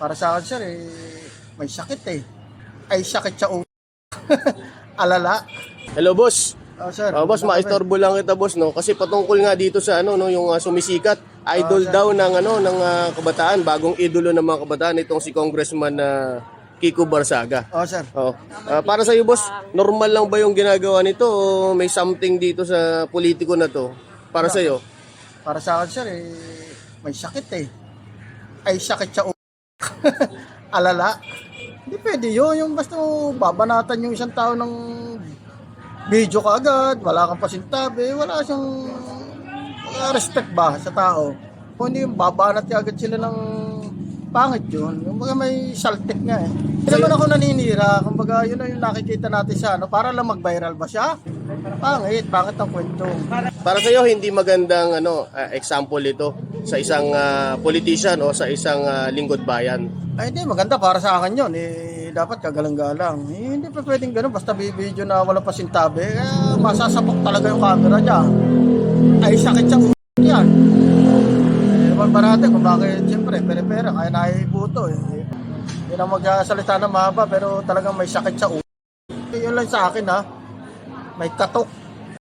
Para sa akin, sir, eh, may sakit eh. Ay, sakit sa ulo. Alala. Hello, boss. Oh, sir. Oh, boss, maistorbo lang kita, boss, no? Kasi patungkol nga dito sa ano, no, yung ah, sumisikat, idol daw ng ano ng ah, kabataan, bagong idolo ng mga kabataan itong si Congressman na Kiko Barsaga. Oh, sir. Oh. Ah, para sa iyo, boss, normal lang ba yung ginagawa nito o may something dito sa politiko na to? Para sa iyo. Para sa akin, sir, eh, may sakit eh. Ay, sakit sa ulo. Alala. Hindi pwede yun. Yung basta babanatan yung isang tao ng video ka agad, wala kang pasintabi, wala siyang wala respect ba sa tao. Kung hindi yung babanat ka agad sila ng pangit yun. Yung mga may saltik nga eh. Hindi naman ako naninira. Kumbaga, yun na yung nakikita natin sa ano. Para lang mag-viral ba siya? Pangit. Pangit ang kwento. Para sa iyo, hindi magandang ano ah, example ito sa isang ah, politician o sa isang ah, lingkod bayan. Ay, hindi. Maganda para sa akin yun. Eh, dapat kagalang-galang. Eh, hindi pa pwedeng ganun. Basta bibidyo na wala pa sintabi. Eh, masasapok talaga yung camera niya. Ay, sakit sa ulo yan. Eh, natin kung bakit, siyempre, pere-pera. Kaya naibuto eh. Hindi na magsasalita na mahaba, pero talagang may sakit sa ulo. Eh, Yun lang sa akin ha. May katok.